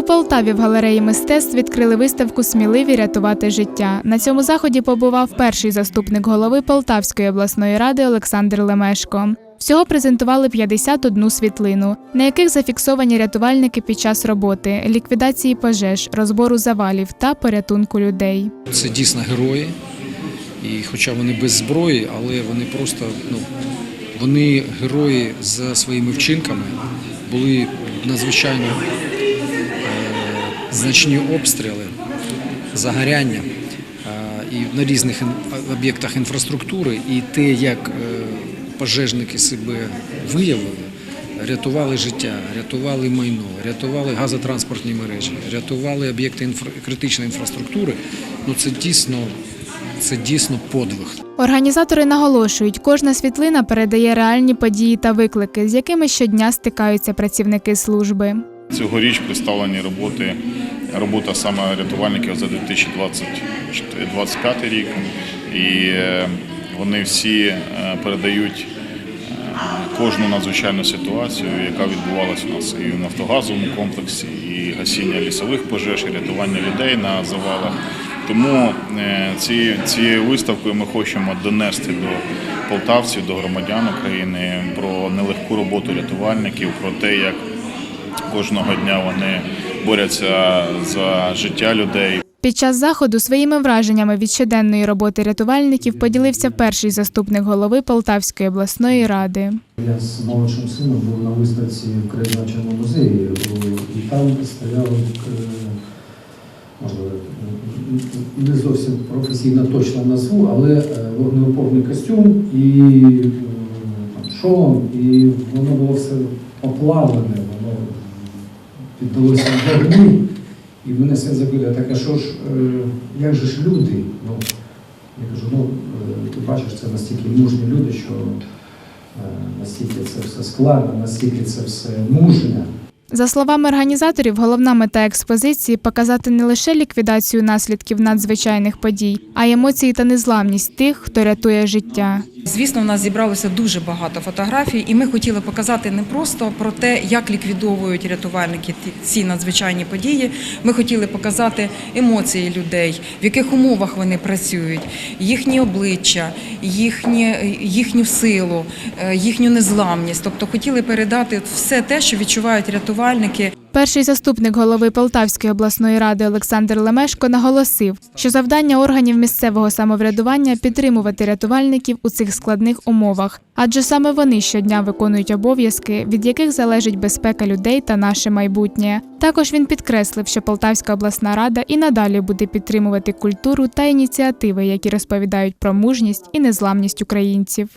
У Полтаві в галереї мистецтв відкрили виставку Сміливі рятувати життя. На цьому заході побував перший заступник голови Полтавської обласної ради Олександр Лемешко. Всього презентували 51 світлину, на яких зафіксовані рятувальники під час роботи, ліквідації пожеж, розбору завалів та порятунку людей. Це дійсно герої, і хоча вони без зброї, але вони просто ну, вони герої за своїми вчинками, були надзвичайно значні обстріли, загоряння е, і на різних об'єктах інфраструктури, і те, як е, пожежники себе виявили. Рятували життя, рятували майно, рятували газотранспортні мережі, рятували об'єкти інфра... критичної інфраструктури. Ну це дійсно, це дійсно подвиг. Організатори наголошують, кожна світлина передає реальні події та виклики, з якими щодня стикаються працівники служби. Цьогоріч представлені роботи, робота саме рятувальників за 2025 рік. І е, вони всі е, передають е, кожну надзвичайну ситуацію, яка відбувалася у нас і в нафтогазовому комплексі, і гасіння лісових пожеж, і рятування людей на завалах. Тому ці, цією виставкою ми хочемо донести до полтавців, до громадян України про нелегку роботу рятувальників, про те, як Кожного дня вони борються за життя людей. Під час заходу своїми враженнями від щоденної роботи рятувальників поділився перший заступник голови Полтавської обласної ради. Я з молодшим сином був на виставці в краєзнавчому музеї, і там стояв, е, можливо, не зовсім професійно точно назву, але е, вогнеопорний костюм і е, там, шолом, і воно було все поплавлене, воно піддалося вогню. І мене все запитає, так а що ж, е, як же ж люди? Ну, я кажу, ну, е, ти бачиш, це настільки мужні люди, що Е, настільки це все складно, настільки це все мужньо. За словами організаторів, головна мета експозиції показати не лише ліквідацію наслідків надзвичайних подій, а й емоції та незламність тих, хто рятує життя. Звісно, в нас зібралося дуже багато фотографій, і ми хотіли показати не просто про те, як ліквідовують рятувальники ці надзвичайні події. Ми хотіли показати емоції людей, в яких умовах вони працюють, їхні обличчя, їхні, їхню силу, е, їхню незламність. Тобто хотіли передати все те, що відчувають рятувальники. Перший заступник голови Полтавської обласної ради Олександр Лемешко наголосив, що завдання органів місцевого самоврядування підтримувати рятувальників у цих складних умовах, адже саме вони щодня виконують обов'язки, від яких залежить безпека людей та наше майбутнє. Також він підкреслив, що Полтавська обласна рада і надалі буде підтримувати культуру та ініціативи, які розповідають про мужність і незламність українців.